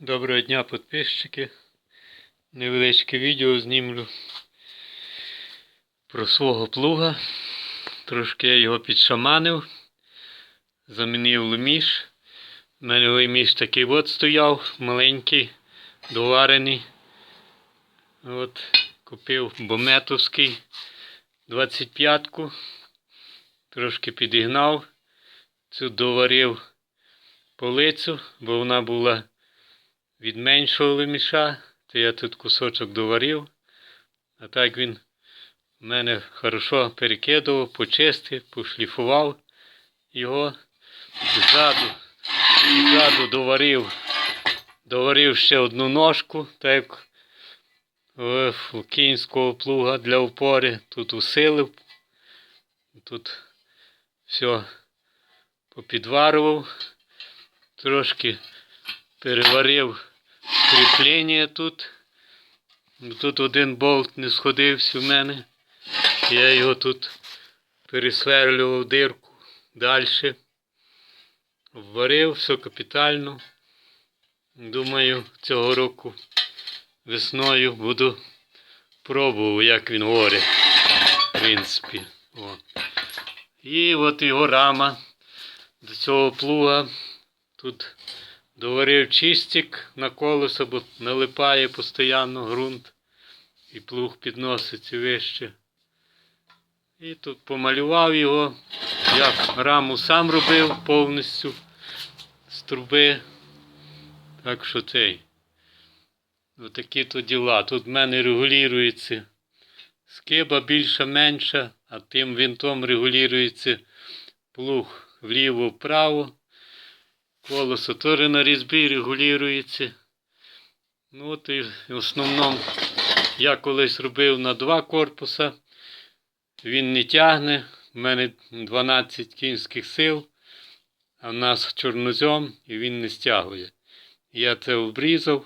Доброго дня, підписчики. Невеличке відео знімлю про свого плуга. Трошки я його підшаманив, замінив леміш. У мене леміш такий от стояв, маленький, доварений. От, купив бометовський 25-ку. Трошки підігнав. Цю доварив полицю, бо вона була від леміша, то я тут кусочок доварив. А так він в мене хорошо перекидував, почистив, пошліфував його. Ззаду, ззаду доварив, доварив ще одну ножку, так як у кінського плуга для опори. Тут усилив. Тут все попідварував. Трошки переварив кріплення тут. Тут один болт не сходився в мене. Я його тут пересверлював дирку далі. Вварив все капітально. Думаю, цього року весною буду пробував, як він горе. В принципі. О. І от його рама до цього плуга. Тут доварив чистик на колесо, бо налипає постійно ґрунт і плуг підноситься вище. І тут помалював його, як раму сам робив повністю з труби. Так що цей. Отакі то діла. Тут в мене регулюється скиба більша-менша, а тим винтом регулюється плуг вліво-вправо. Колесо теж на різьбі регулюється. Ну от і в основному я колись робив на два корпуса. Він не тягне. У мене 12 кінських сил, а в нас чорнозьом і він не стягує. Я це обрізав,